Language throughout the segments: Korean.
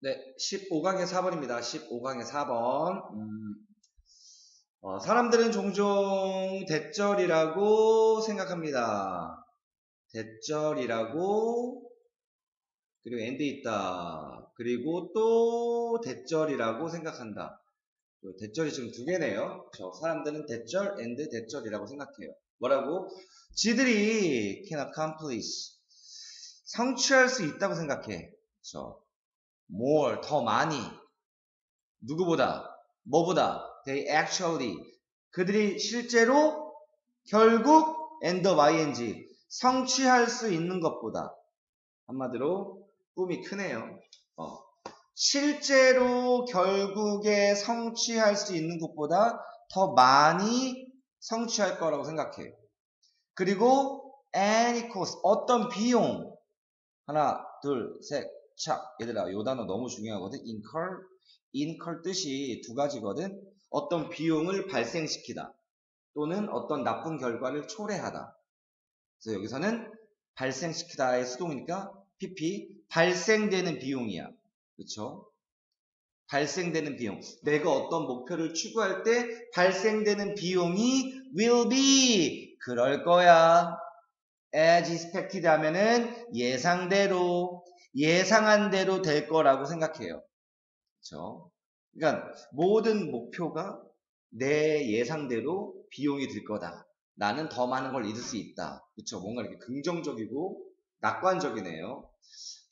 네, 15강의 4번입니다. 15강의 4번. 음, 어, 사람들은 종종 대절이라고 생각합니다. 대절이라고 그리고 엔드 있다. 그리고 또 대절이라고 생각한다. 또 대절이 지금 두 개네요. 저 사람들은 대절, 엔드, 대절이라고 생각해요. 뭐라고? 지들이 can accomplish 성취할 수 있다고 생각해. 그렇죠? More 더 많이 누구보다 뭐보다 they actually 그들이 실제로 결국 and ing 성취할 수 있는 것보다 한마디로 꿈이 크네요. 어. 실제로 결국에 성취할 수 있는 것보다 더 많이 성취할 거라고 생각해요. 그리고 any cost 어떤 비용 하나 둘 셋 자, 얘들아, 요 단어 너무 중요하거든. incur, incur 뜻이 두 가지거든. 어떤 비용을 발생시키다. 또는 어떤 나쁜 결과를 초래하다. 그래서 여기서는 발생시키다의 수동이니까 pp, 발생되는 비용이야. 그쵸? 발생되는 비용. 내가 어떤 목표를 추구할 때 발생되는 비용이 will be. 그럴 거야. as expected 하면은 예상대로. 예상한 대로 될 거라고 생각해요. 그렇죠? 그러니까 모든 목표가 내 예상대로 비용이 들 거다. 나는 더 많은 걸 잃을 수 있다. 그렇죠? 뭔가 이렇게 긍정적이고 낙관적이네요.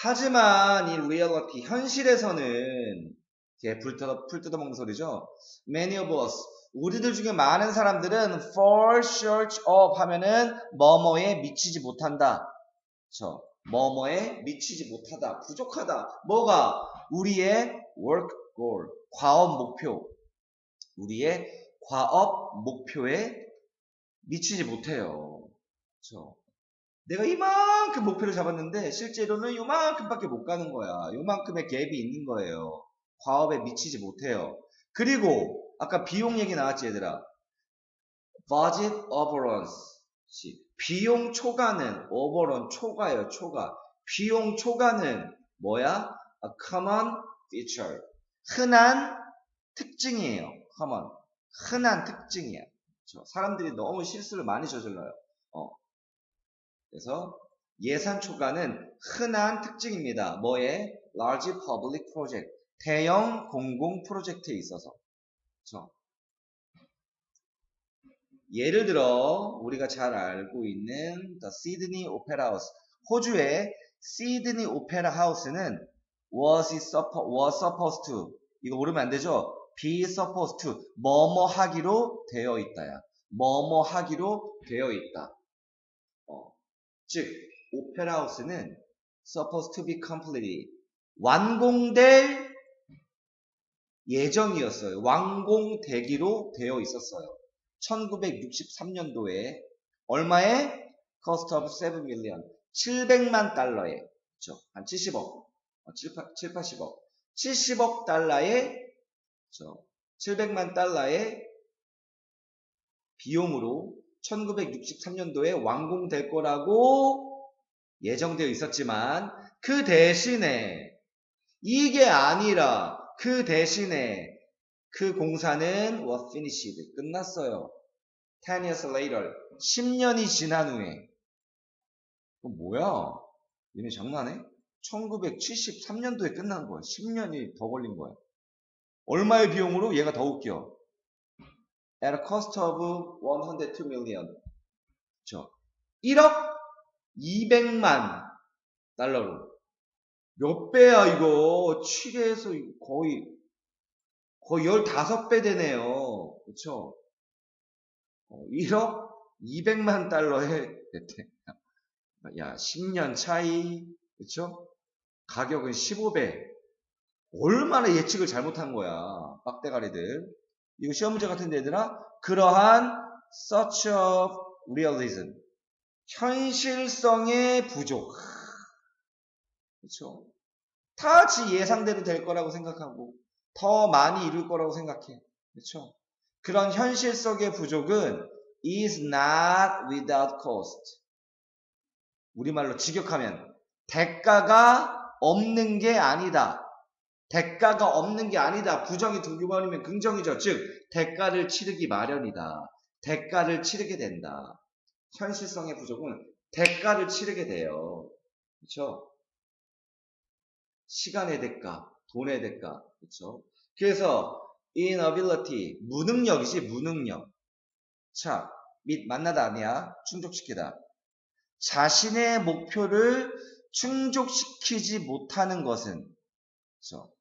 하지만 이 리얼리티 현실에서는 이렇게 불 뜯어 풀 뜯어 먹는 소리죠. Many of us 우리들 중에 많은 사람들은 fall short of 하면은 뭐뭐에 미치지 못한다. 그렇죠? 뭐뭐에 미치지 못하다, 부족하다. 뭐가? 우리의 work goal, 과업 목표. 우리의 과업 목표에 미치지 못해요. 그렇죠? 내가 이만큼 목표를 잡았는데 실제로는 요만큼밖에 못 가는 거야. 요만큼의 갭이 있는 거예요. 과업에 미치지 못해요. 그리고 아까 비용 얘기 나왔지 얘들아. budget overruns. 비용 초과는 오버런 초과예요, 초과. 비용 초과는 뭐야? A common feature. 흔한 특징이에요. common. 흔한 특징이야. 그렇죠? 사람들이 너무 실수를 많이 저질러요. 어. 그래서 예산 초과는 흔한 특징입니다. 뭐에? large public project. 대형 공공 프로젝트에 있어서. 그렇죠? 예를 들어 우리가 잘 알고 있는 The Sydney Opera House. 호주의 시드니 오페라 하우스는 was, suppo, was supposed to. 이거 모르면 안 되죠? be supposed to. 뭐뭐 하기로 되어 있다야. 뭐뭐 하기로 되어 있다. 어, 즉 오페라 하우스는 supposed to be completed 완공될 예정이었어요. 완공되기로 되어 있었어요 1963년도에 얼마에? cost of 7 million. 700만 달러에. 그쵸? 한 70억. 어, 7, 7, 80억. 70억 달러에, 그쵸? 700만 달러의 비용으로 1963년도에 완공될 거라고 예정되어 있었지만 그 대신에 이게 아니라 그 대신에 그 공사는 was finished. 끝났어요. 10 years later. 10년이 지난 후에. 그 뭐야? 얘네 장난해? 1973년도에 끝난 거야. 10년이 더 걸린 거야. 얼마의 비용으로? 얘가 더 웃겨. At a cost of 102 million. 그쵸? 1억 200만 달러로. 몇 배야, 이거? 7에서 거의 거의 15배 되네요. 그쵸? 1억 200만 달러에. 야, 10년 차이. 그쵸? 가격은 15배. 얼마나 예측을 잘못한 거야. 빡대가리들. 이거 시험 문제 같은데 얘들아? 그러한 such of realism. 현실성의 부족. 그쵸? 다지 예상대로 될 거라고 생각하고 더 많이 이룰 거라고 생각해. 그렇죠? 그런 현실성의 부족은 is not without cost. 우리말로 직역하면 대가가 없는 게 아니다. 대가가 없는 게 아니다. 부정이 두 번이면 긍정이죠. 즉, 대가를 치르기 마련이다. 대가를 치르게 된다. 현실성의 부족은 대가를 치르게 돼요. 그렇죠? 시간의 대가, 돈의 대가, 그렇죠? 그래서 inability, 무능력이지 무능력. 자, 및 만나다 아니야. 충족시키다. 자신의 목표를 충족시키지 못하는 것은 그렇죠?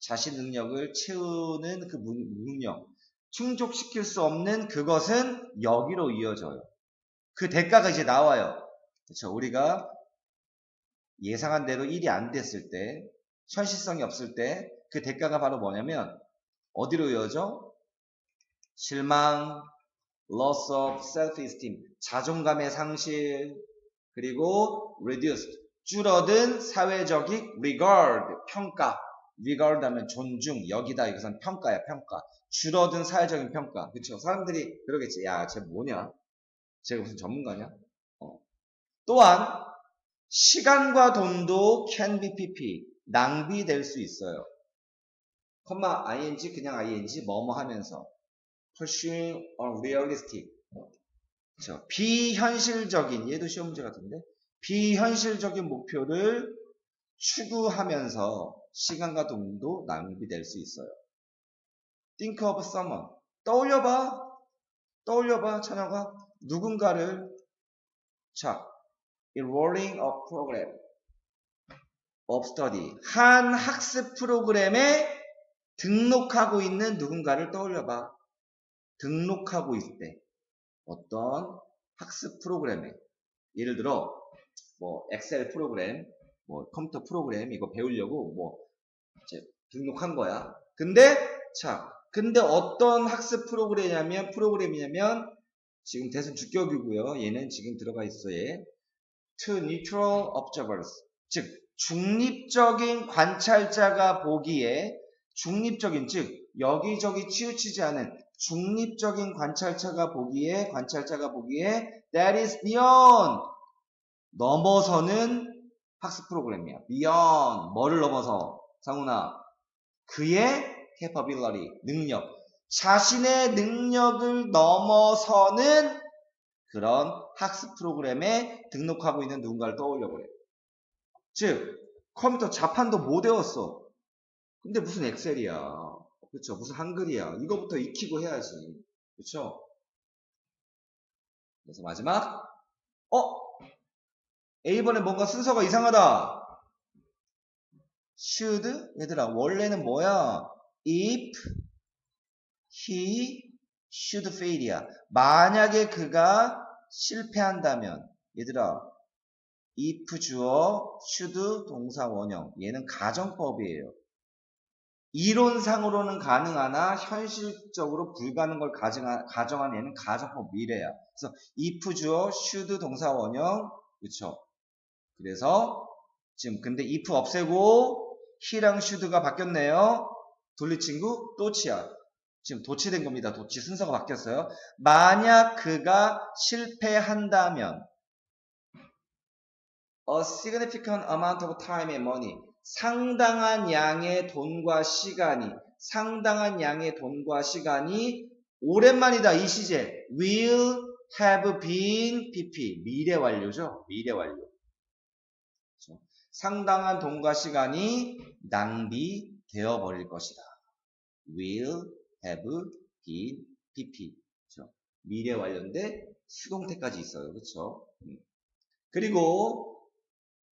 자신 능력을 채우는 그 무- 무능력, 충족시킬 수 없는 그것은 여기로 이어져요. 그 대가가 이제 나와요. 그렇죠? 우리가 예상한 대로 일이 안 됐을 때, 현실성이 없을 때, 그 대가가 바로 뭐냐면, 어디로 이어져? 실망, loss of self-esteem, 자존감의 상실, 그리고 reduced, 줄어든 사회적인 regard, 평가. regard 하면 존중, 여기다, 이것은 평가야, 평가. 줄어든 사회적인 평가. 그쵸? 사람들이 그러겠지. 야, 쟤 뭐냐? 쟤가 무슨 전문가냐? 어. 또한, 시간과 돈도 can be pp, 낭비될 수 있어요. 컴마 ing 그냥 ing 뭐뭐 하면서 pursuing unrealistic 그쵸? 비현실적인 얘도 시험 문제 같은데? 비현실적인 목표를 추구하면서 시간과 돈도 낭비될 수 있어요. Think of someone. 떠올려봐. 떠올려봐 찬혁아 누군가를. 자 enrolling a program study 한 학습 프로그램에 등록하고 있는 누군가를 떠올려봐. 등록하고 있을 때 어떤 학습 프로그램에 예를 들어 뭐 엑셀 프로그램, 뭐 컴퓨터 프로그램 이거 배우려고 뭐 이제 등록한 거야. 근데 자, 근데 어떤 학습 프로그램이냐면 프로그램이냐면 지금 대선 주격이고요. 얘는 지금 들어가 있어 얘. To neutral observers. 즉 중립적인 관찰자가 보기에 중립적인 즉 여기저기 치우치지 않은 중립적인 관찰자가 보기에 관찰자가 보기에 that is beyond. 넘어서는 학습 프로그램이야. beyond. 뭐를 넘어서? 상훈아. 그의 capability 능력. 자신의 능력을 넘어서는 그런 학습 프로그램에 등록하고 있는 누군가를 떠올려 그래. 즉 컴퓨터 자판도 못 외웠어. 근데 무슨 엑셀이야. 그쵸? 무슨 한글이야. 이거부터 익히고 해야지. 그쵸? 그래서 마지막, 어? A번에 뭔가 순서가 이상하다. should? 얘들아, 원래는 뭐야? if he should fail이야. 만약에 그가 실패한다면, 얘들아, if 주어, should 동사 원형. 얘는 가정법이에요. 이론상으로는 가능하나 현실적으로 불가능한 걸 가정한, 가정한 얘는 가정법 미래야. 그래서 if 주어 should 동사 원형 그쵸? 그래서 지금 근데 if 없애고 he랑 should가 바뀌었네요. 돌리친구 또치야. 지금 도치된 겁니다. 도치 순서가 바뀌었어요. 만약 그가 실패한다면 a significant amount of time and money 상당한 양의 돈과 시간이 상당한 양의 돈과 시간이 오랜만이다 이 시제. Will have been pp 미래 완료죠? 미래 완료. 그렇죠? 상당한 돈과 시간이 낭비되어 버릴 것이다. Will have been pp. 그렇죠? 미래 완료인데 수동태까지 있어요. 그렇죠? 음. 그리고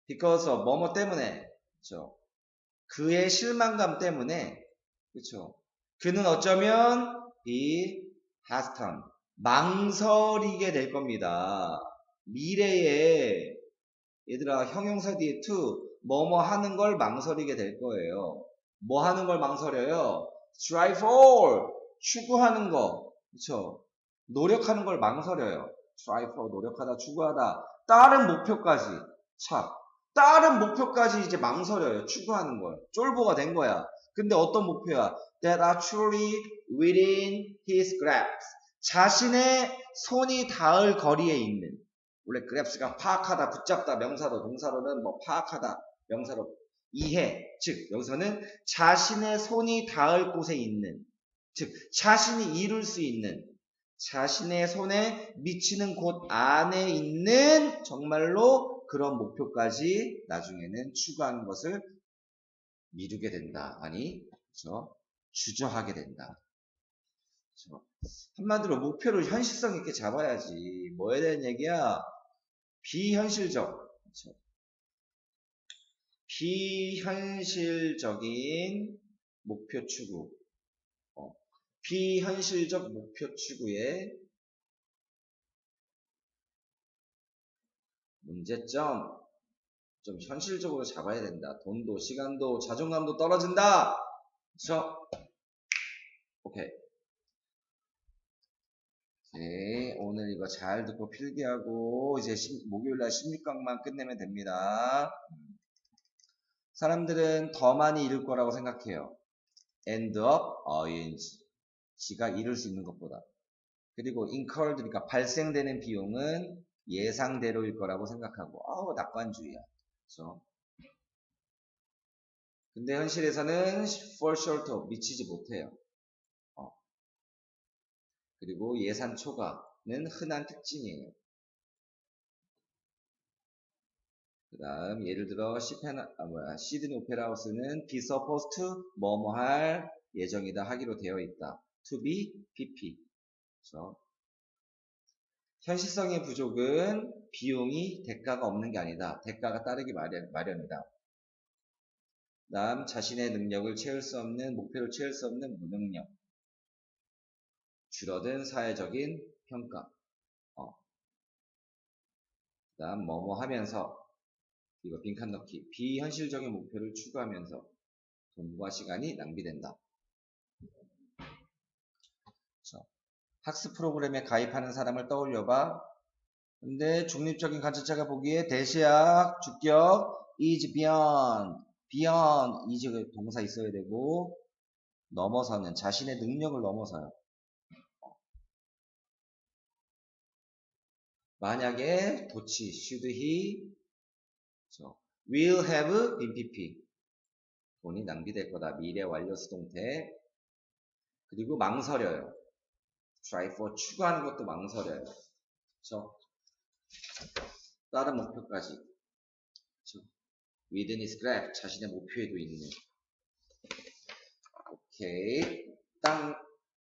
because of 뭐뭐 때문에 그렇죠. 그의 실망감 때문에 그렇죠. 그는 어쩌면 이 하스턴 망설이게 될 겁니다. 미래에 얘들아 형용사 뒤에 to 뭐뭐 하는 걸 망설이게 될 거예요. 뭐 하는 걸 망설여요? strive for 추구하는 거 그렇죠. 노력하는 걸 망설여요. strive for 노력하다 추구하다 다른 목표까지 참 다른 목표까지 이제 망설여요. 추구하는 걸. 쫄보가 된 거야. 근데 어떤 목표야? That are truly within his grasp. 자신의 손이 닿을 거리에 있는. 원래 grasp가 파악하다, 붙잡다, 명사로, 동사로는 뭐 파악하다, 명사로 이해, 즉 여기서는 자신의 손이 닿을 곳에 있는, 즉 자신이 이룰 수 있는, 자신의 손에 미치는 곳 안에 있는 정말로 그런 목표까지 나중에는 추구하는 것을 미루게 된다. 아니, 그렇죠? 주저하게 된다. 그렇죠? 한마디로 목표를 현실성 있게 잡아야지. 뭐에 대한 얘기야? 비현실적. 그렇죠? 비현실적인 목표 추구. 어, 비현실적 목표 추구의 문제점. 좀 현실적으로 잡아야 된다. 돈도, 시간도, 자존감도 떨어진다. 그렇죠? 오케이. 네, 오늘 이거 잘 듣고 필기하고 이제 십- 목요일날 16강만 끝내면 됩니다. 음. 사람들은 더 많이 잃을 거라고 생각해요. end up, ing. 지가 잃을 수 있는 것보다. 그리고 incurred, 그러니까 발생되는 비용은 예상대로일 거라고 생각하고, 아우, 낙관주의야. 그렇죠? 근데 현실에서는 fall short of, 미치지 못해요. 어. 그리고 예산 초과는 흔한 특징이에요. 그 다음, 예를 들어, 시페나, 아, 뭐야, 시드니 오페라 하우스는 be supposed to, 뭐뭐 할 예정이다 하기로 되어 있다. to be, pp. 그렇죠? 현실성의 부족은 비용이 대가가 없는 게 아니다. 대가가 따르기 마련. 다음, 자신의 능력을 채울 수 없는, 목표를 채울 수 없는 무능력. 줄어든 사회적인 평가. 어. 그 다음, 뭐뭐 하면서, 이거 빈칸 넣기. 비현실적인 목표를 추구하면서 돈과 시간이 낭비된다. 그렇죠. 학습 프로그램에 가입하는 사람을 떠올려봐. 근데 중립적인 관찰자가 보기에 대시학, 주격, is beyond, beyond, is 그 동사 있어야 되고, 넘어서는, 자신의 능력을 넘어서요. 만약에 도치, should he, 그렇죠. will have been pp. 돈이 낭비될 거다. 미래 완료 수동태. 그리고 망설여요. For 추구하는 것도 망설여요. 그렇죠? 다른 목표까지. 그렇죠? within his grasp 자신의 목표에도 있는. 오케이. 땅